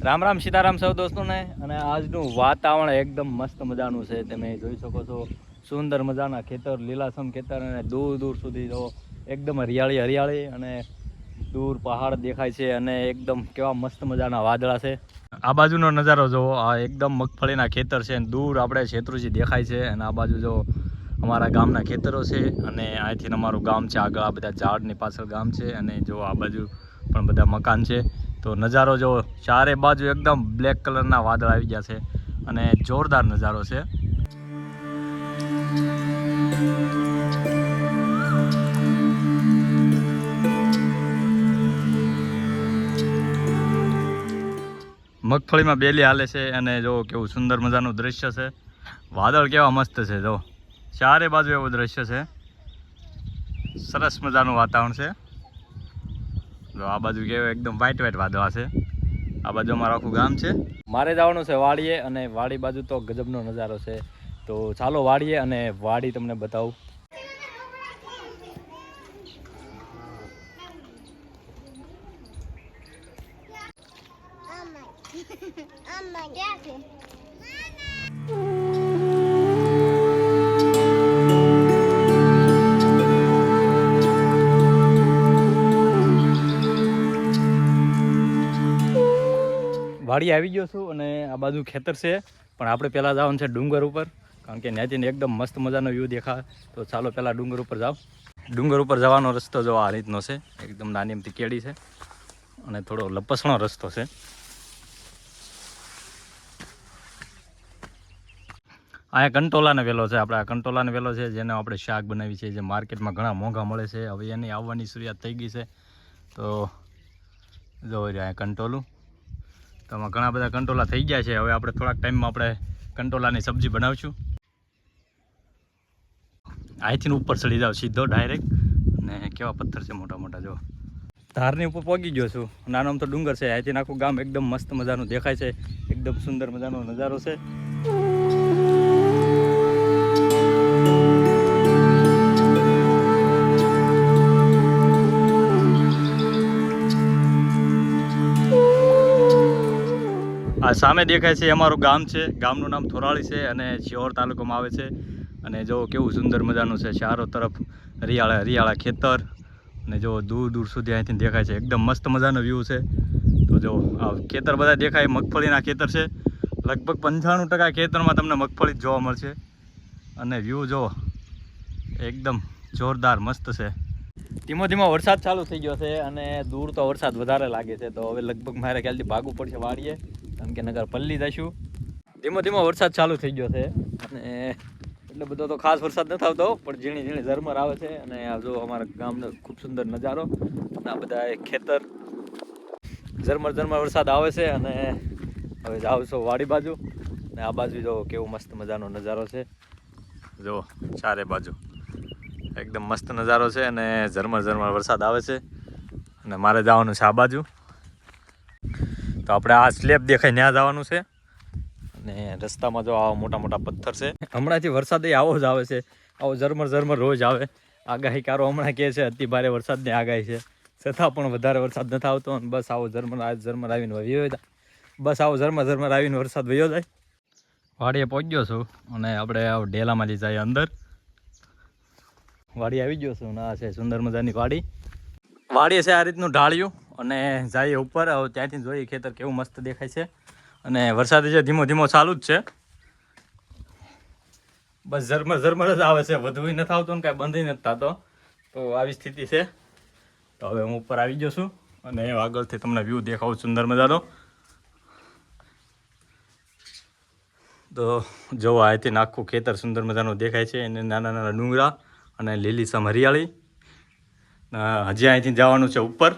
રામ રામ સીતારામ સૌ દોસ્તોને. અને આજનું વાતાવરણ એકદમ મસ્ત મજાનું છે. તમે જોઈ શકો છો સુંદર મજાના ખેતર લીલાસમ ખેતર અને દૂર દૂર સુધી જો એકદમ હરિયાળી હરિયાળી અને દૂર પહાડ દેખાય છે અને એકદમ કેવા મસ્ત મજાના વાદળા છે. આ બાજુનો નજારો જો આ એકદમ મગફળીના ખેતર છે અને દૂર આપણે શેત્રુજી દેખાય છે અને આ બાજુ જો અમારા ગામના ખેતરો છે અને અહીંથી અમારું ગામ છે આગળ, આ બધા ઝાડની પાછળ ગામ છે અને જો આ બાજુ પણ બધા મકાન છે. તો નજારો જો ચારે બાજુ એકદમ બ્લેક કલરના વાદળ આવી ગયા છે અને જોરદાર નજારો છે. મગફળીમાં બેલી હાલે છે અને જો કેવું સુંદર મજાનું દ્રશ્ય છે. વાદળ કેવા મસ્ત છે જો. ચારે બાજુ એવું દ્રશ્ય છે. સરસ મજાનું વાતાવરણ છે. જો આ બાજુ કેવું એકદમ વ્હાઈટ વ્હાઈટ વાદળા છે. આ બાજુ અમારું આખું ગામ છે. મારે જવાનું છે વાડીએ અને વાડી બાજુ તો ગજબનો નજારો છે. તો ચાલો વાડીએ અને વાડી તમને બતાવું. વાડી આવી ગયો છું અને આ બાજુ ખેતર છે. પણ આપણે પહેલાં જવાનું છે ડુંગર ઉપર, કારણ કે ત્યાંથી એકદમ મસ્ત મજાનો વ્યૂ દેખાય. તો ચાલો પહેલાં ડુંગર ઉપર જાઓ. ડુંગર ઉપર જવાનો રસ્તો જો આ રીતનો છે. એકદમ નાની એમથી કેડી છે અને થોડો લપસણો રસ્તો છે. અહીંયા કંટોલાનો વેલો છે. આપણે આ કંટોલાનો વેલો છે જેનો આપણે શાક બનાવી છે, જે માર્કેટમાં ઘણા મોંઘા મળે છે. હવે એની આવવાની શરૂઆત થઈ ગઈ છે. તો જો અહીંયા કંટોલું. તો આમાં ઘણા બધા કંટોલા થઈ ગયા છે. હવે આપણે થોડાક ટાઈમમાં આપણે કંટોલાની સબ્જી બનાવશું. અહીંથી ઉપર ચડી જાવ સીધો ડાયરેક્ટ અને કેવા પથ્થર છે મોટા મોટા જો ધારની ઉપર પહોંચી ગયો છું. નાનો આમ તો ડુંગર છે. અહીંથી આખું ગામ એકદમ મસ્ત મજાનું દેખાય છે. એકદમ સુંદર મજાનો નજારો છે. આ સામે દેખાય છે, અમારું ગામ છે. ગામનું નામ થોરાળી છે અને શિહોર તાલુકામાં આવે છે. અને જો કેવું સુંદર મજાનું છે, ચારો તરફ હરિયાળા હરિયાળા ખેતર. અને જો દૂર દૂર સુધી અહીંથી દેખાય છે, એકદમ મસ્ત મજાનો વ્યૂ છે. તો જો આ ખેતર બધા દેખાય, મગફળીના ખેતર છે. લગભગ પંચાણું ટકા ખેતરમાં તમને મગફળી જોવા મળશે. અને વ્યૂ જો એકદમ જોરદાર મસ્ત છે. ધીમો ધીમો વરસાદ ચાલુ થઈ ગયો છે અને દૂર તો વરસાદ વધારે લાગે છે. તો હવે લગભગ મારે ખ્યાલથી ભાગવું પડશે વાડીએ. કારણ કે નગર પલ્લી જશું ધીમો ધીમો વરસાદ ચાલુ થઈ ગયો છે. અને એટલે બધો તો ખાસ વરસાદ નથી આવતો, પણ ઝીણી ઝીણી ઝરમર આવે છે. અને આ જો અમારા ગામનો ખૂબ સુંદર નજારો, અને આ બધા ખેતર. ઝરમર ઝરમર વરસાદ આવે છે અને હવે જાઉં છો વાડી બાજુ. અને આ બાજુ જો કેવો મસ્ત મજાનો નજારો છે. જો ચારે બાજુ એકદમ મસ્ત નજારો છે અને ઝરમર ઝરમર વરસાદ આવે છે. અને મારે જવાનું છે આ બાજુ. તો આપણે આ સ્લેબ દેખાય ત્યાં જવાનું છે. અને રસ્તામાં જો આવા મોટા મોટા પથ્થર છે. હમણાંથી વરસાદ એ આવો જ આવે છે. આવો ઝરમર ઝરમર રોજ આવે. આગાહીકારો હમણાં કહે છે અતિ ભારે વરસાદની આગાહી છે. છતાં પણ વધારે વરસાદ નથી આવતો અને બસ આવો ઝરમર આ ઝરમર આવીને વયો જાય. બસ આવો ઝરમર ઝરમર આવીને વરસાદ વયો જાય. વાડીએ પહોંચ્યો છું અને આપણે આવો જઈ જાય અંદર. વાડી આવી ગયો છું અને આ છે સુંદર મજાની વાડી. વાડીએ છે આ રીતનું ઢાળ્યું. અને જઈએ ઉપર ત્યાંથી જોઈએ ખેતર કેવું મસ્ત દેખાય છે. અને વરસાદ જે ધીમો ધીમો ચાલુ જ છે. બસ ઝરમર ઝરમર જ આવે છે. વધુ નથી આવતો ને કાંઈ બંધ નથી થતો. તો આવી સ્થિતિ છે. તો હવે હું ઉપર આવી ગયો છું અને આગળથી તમને વ્યૂ દેખાવું સુંદર મજાનો. તો જો અહીંથી આખું ખેતર સુંદર મજાનું દેખાય છે. એને નાના નાના ડુંગરા અને લીલીસમ હરિયાળી. હજી અહીંથી જવાનું છે ઉપર.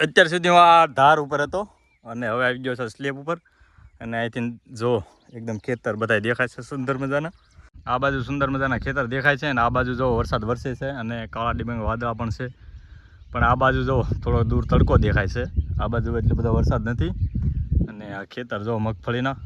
અત્યાર સુધી હું આ ધાર ઉપર હતો અને હવે આવી ગયો છે સ્લેબ ઉપર. અને અહીંથી જો એકદમ ખેતર બધા દેખાય છે સુંદર મજાના. આ બાજુ સુંદર મજાના ખેતર દેખાય છે અને આ બાજુ જો વરસાદ વરસે છે અને કાળા ડિબંગ વાદળા પણ છે. પણ આ બાજુ જો થોડો દૂર તડકો દેખાય છે. આ બાજુ એટલો બધો વરસાદ નથી. અને આ ખેતર જો મગફળીના.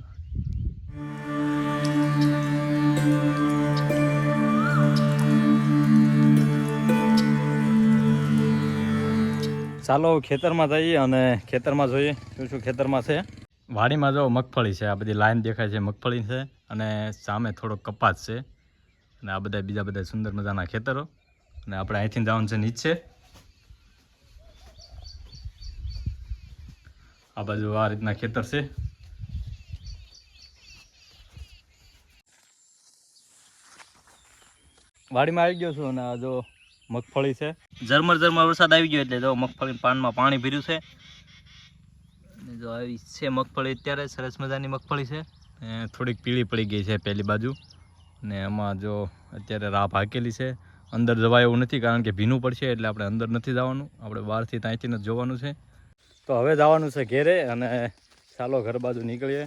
ચાલો ખેતરમાં જઈએ અને ખેતરમાં જોઈએ શું શું ખેતરમાં છે. વાડીમાં જો મગફળી છે, આ બધી લાઈન દેખાય છે, મગફળી છે અને સામે થોડો કપાસ છે અને આ બધા બીજા બધા સુંદર મજાના ખેતરો અને આપણે અહીંથી જવાનું છે નીચે. આ બાજુ આ રીતના ખેતર છે. વાડીમાં આવી ગયો છું અને જો મગફળી છે. ઝરમર ઝરમર વરસાદ આવી ગયો એટલે જો મગફળી પાનમાં પાણી ભર્યું છે. જો આવી છે મગફળી અત્યારે, સરસ મજાની મગફળી છે. થોડીક પીળી પડી ગઈ છે પહેલી બાજુ. ને એમાં જો અત્યારે રાહ હાકેલી છે. અંદર જવાય એવું નથી કારણ કે ભીનું પડશે એટલે આપણે અંદર નથી જવાનું. આપણે બહારથી ત્યાંથી જ જોવાનું છે. તો હવે જવાનું છે ઘેરે અને ચાલો ઘર બાજુ નીકળીએ.